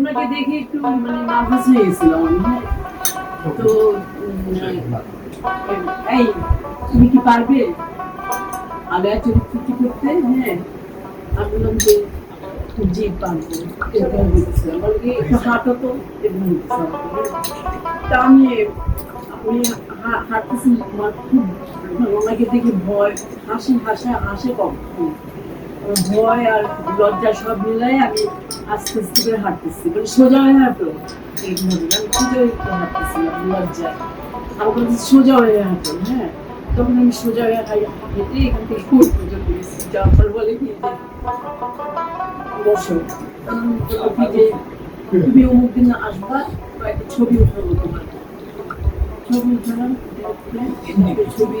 ওনাকে দেখে একটু মানে নার্ভাস হয়ে গেছিলাম আমি হ্যাঁ। তো এই, তুমি কি পারবে? আলেয়া চরিত্রটি করতে হ্যাঁ। আমি বললাম যে, জি, পারব। একটু হাঁটো তো, এরকম তা আমি আপনি হাঁটতেছেন আমার খুব, ওনাকে দেখে ভয়, হাসি, হাসা, হাসে কম। ভয় আর লজ্জা সব মিলাই আমি আস্তে আস্তে করে হাঁটতেছি। মানে সোজা হয়ে হাঁটো আমি সোজা হয়ে হাঁটতেছিলাম, লজ্জায়। আমার কাছে সোজা হয়ে হাঁটো হ্যাঁ? তখন আমি সোজা হয়ে হাই- হেঁটে এখান থেকে ওই পর্যন্ত গেছি যাওয়ার বলে কি বসো। তখন যে, তুমি অমুক দিন আসবা তো একটা ছবি উঠাবো তোমার ছবি উঠালাম ছবি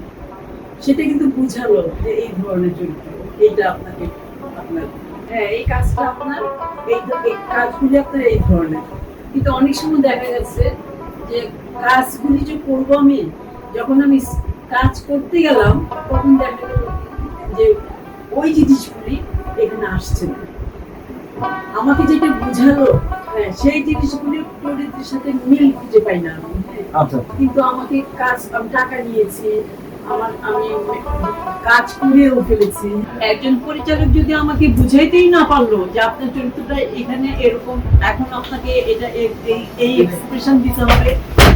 সেটা কিন্তু বুঝালো যে এই ধরনের চরিত্র এইটা আপনাকে আপনার হ্যাঁ এই কাজটা আপনার এই এই কাজগুলি আপনার এই ধরনের। কিন্তু অনেক সময় দেখা গেছে যে কাজগুলি যে করব আমি যখন আমি কাজ করতে গেলাম তখন দেখা গেল যে ওই জিনিসগুলি এখানে আসছে না। আমাকে যেটা বোঝালো হ্যাঁ সেই জিনিসগুলি চরিত্রের সাথে মিল খুঁজে পাই না আমি হ্যাঁ। আচ্ছা। কিন্তু আমাকে কাজ আমি টাকা নিয়েছি আমার আমি কাজ করেও ফেলেছি। একজন পরিচালক যদি আমাকে বুঝাইতেই না পারল যে আপনার চরিত্রটা এখানে এরকম এখন আপনাকে এটা এই এক্সপ্রেশন দিতে হবে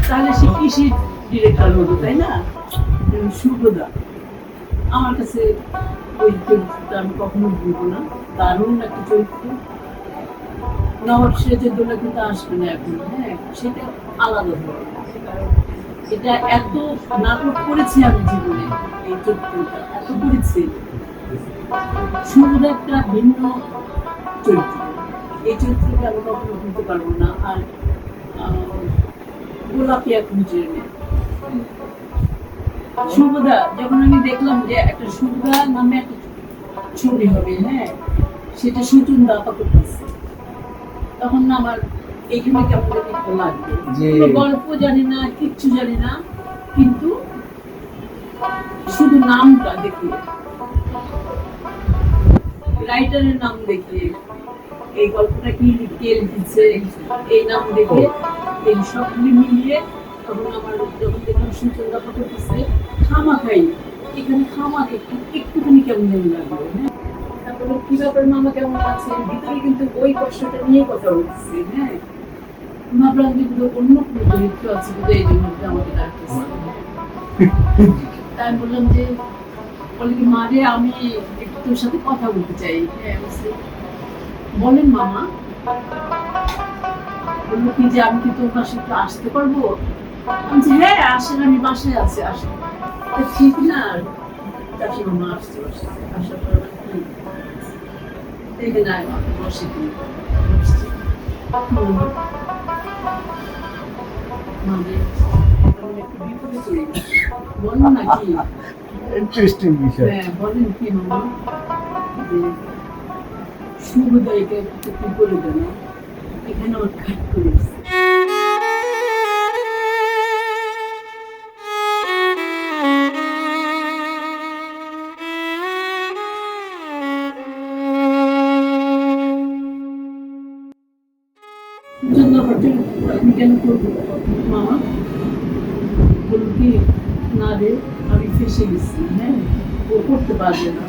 তাহলে সে কিসের ডিরেক্টর হলো তাই না? উম, আমার কাছে ওই চরিত্রটা আমি কখনো ভুলবো না। দারুণ একটা চরিত্র। নবাব সিরাজউদ্দৌলা কিন্তু আসবে না এখন হ্যাঁ? সেটা আলাদা ধরনের এটা এত নাটক করেছি আমি জীবনে, এই চরিত্রটা, এত করেছি। শুভদা একটা ভিন্ন চরিত্র। এই চরিত্রকে আমি কখনো ভুলতে পারব না, আর গোলাপি এখন চেয়ে শুভদা যখন আমি দেখলাম যে একটা শুভদা নামে একটা ছবি হবে হ্যাঁ সেটা সুচুন দাপা করতেছে, তখন আমার এইখানে কোনো গল্প জানি না কিচ্ছু জানি না কিন্তু শুধু নামটা দেখি। রাইটারের নাম দেখে। এই গল্পটা কি কে লিখেছে? এই নাম দেখে এই সবগুলি মিলিয়ে তখন আমার যখন দেখলাম সুচন্দা ফটো দিচ্ছে খামা খাই এখানে খামা একটু একটুখানি কেমন জানি লাগল হ্যাঁ? তারপরে কি ব্যাপার মামা কেমন আছে ভিতরে কিন্তু ওই কষ্টটা নিয়ে কথা বলতেছি হ্যাঁ? ভাবলাম যে অন্য কোনো চরিত্র আছে বোধহয় এই জন্য আমাকে ডাকতেছে তাই বললাম যে বলে মারে আমি একটু তোর সাথে কথা বলতে চাই। হ্যাঁ বলেন মামা। বলল কি যে আমি কি তোর পাশে একটু আসতে পারব? আমি হ্যাঁ আসেন আমি বাসায় আছি আসেন। ঠিক না। চাষি মামা আসছে আসার পর বসে ইন্টারেস্টিং বিষয়। হ্যাঁ বলেন কি মামা যে শুভদয়কে একটু করে দেন এখানে আমার খাট করে জন্য হোটেল আপনি কেন করব? মামা বলল কি, না রে, আমি ফেসে গেছি। হ্যাঁ ও করতে পারবে না।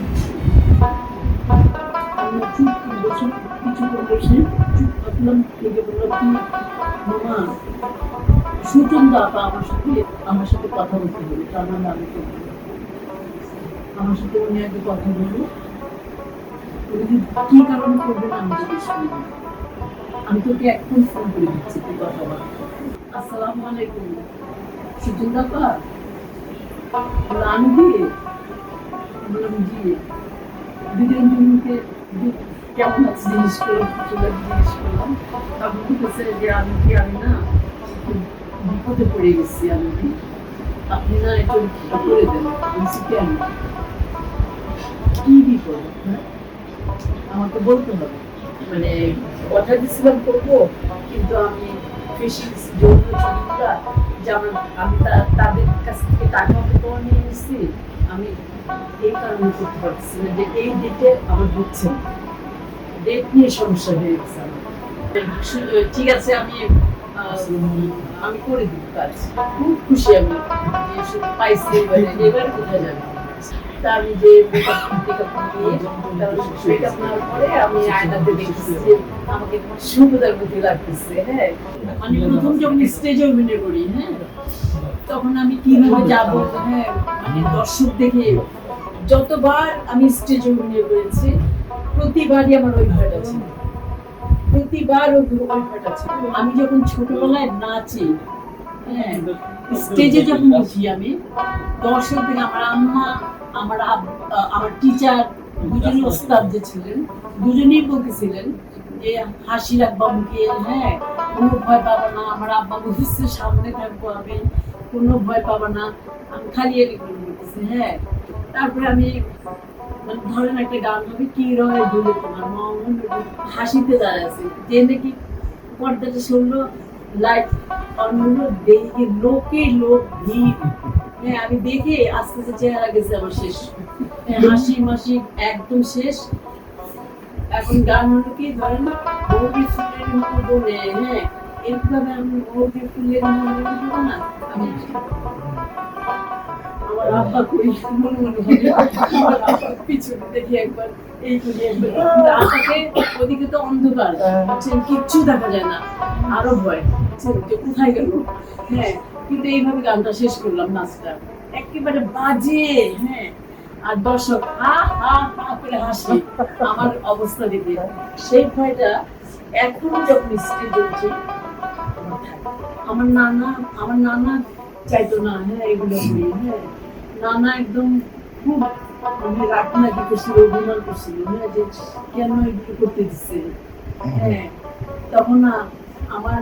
চুপ করে বসে থেকে বললাম, কি মামা আমার সাথে আমার সাথে কথা বলতে হবে তা নাহলে আমি আমার সাথে উনি আগে কথা বলব কি কারণে করবে আমি জিজ্ঞেস করব আমি তোকে এখন ফোন করে দিচ্ছি, তুই কথা বল। আসসালামু আলাইকুম। কেমন আছে করলাম সুচন্দা জিজ্ঞেস করলাম। তখন যে আমি কি, আমি না বিপদে পড়ে গেছি, আমি আপনি না একটু করে দেন, বলছি কেন? কি বিপদ? হ্যাঁ? আমাকে বলতে হবে। মানে কথা দিছিলাম করব কিন্তু আমি ফিশিংস যৌন ছবিটা যেমন আমি তাদের কাছ থেকে টাকা অঙ্ক নিয়ে নিচ্ছি আমি এই কারণে করতে পারছি না যে এই ডেটে আমার হচ্ছে না। ডেট নিয়ে সমস্যা হয়ে গেছে ঠিক আছে আমি আমি করে দিব কাজ। খুব খুশি আমি। পাইছি এবারে। এবারে কোথায় যাবে? যে যতবার আমি স্টেজে অভিনয় করেছি, প্রতিবারই আমার ওই ভয়টা ছিল প্রতিবার ওই ছিল আমি যখন ছোটবেলায় নাচি হ্যাঁ স্টেজে যখন উঠি আমি, দর্শক থেকে আমার আম্মা আমার আমার টিচার দুজনই ওস্তাদ যে ছিলেন, দুজনেই বলতেছিলেন যে, হাসি রাখবা হ্যাঁ কোনো ভয় পাবা না, আমার আব্বা বলতেছে, সামনে থাকব আমি, কোনো ভয় পাবা না, আমি খালি এরকম বলতেছি হ্যাঁ। তারপরে আমি মানে ধরেন একটা গান হবে, কি রয় ভুলে তোমার মন হাসিতে দাঁড়াচ্ছে যে নাকি পর্দাটা শুনলো, লাইট অন হলো, দেখে লোকে লোক ভিড়। হ্যাঁ আমি দেখে আস্তে আস্তে চেহারা গেছে আমার শেষ। হ্যাঁ, হাসি মাসি একদম শেষ। এখন গান হলো কি ধরেন বৌদি ফুলের মতো বলে হ্যাঁ? এরকম ভাবে আমি বৌদি ফুলের মতো না। আমি আমার আব্বা কই মনে মনে ভাবে আমার আব্বা পিছনে দেখি একবার এই করি একবার। আব্বাকে ওদিকে তো অন্ধকার কিচ্ছু দেখা যায় না। আরও ভয় যে কোথায় গেল? হ্যাঁ কিন্তু এইভাবে গানটা শেষ করলাম নাচটা। একেবারে বাজে হ্যাঁ। আর দর্শক, হা হা হা করে হাসি। আমার অবস্থা দেখে। সেই ভয়টা এখনও যখন স্টেজে উঠি, আমার নানা আমার নানা চাইতো না হ্যাঁ এগুলো হ্যাঁ। নানা একদম খুব মানে রাগ নাকি করছিল, অভিমান করছিল হ্যাঁ যে কেন এগুলো করতে দিচ্ছে হ্যাঁ। তখন আমার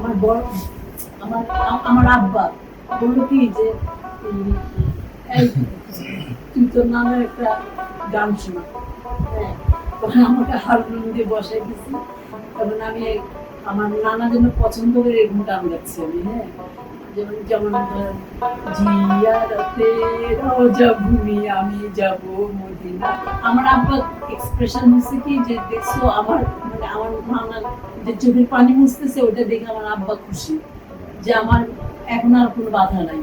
আমার বড়, আমার আমার আব্বা বলল কি যে তুই তোর নামের একটা গান শোনা। হ্যাঁ তখন আমাকে হারমোনিয়াম দিয়ে বসাই দিছি তখন আমি আমার নানা যেন পছন্দ করে এরকম গান গাচ্ছি আমি হ্যাঁ। আমি আমার এক্সপ্রেশন হচ্ছে কি যে দেখছ আমার মানে আমার যে পানি ওটা দেখে আমার আব্বা খুশি যে আমার এখন আর কোনো বাধা নাই।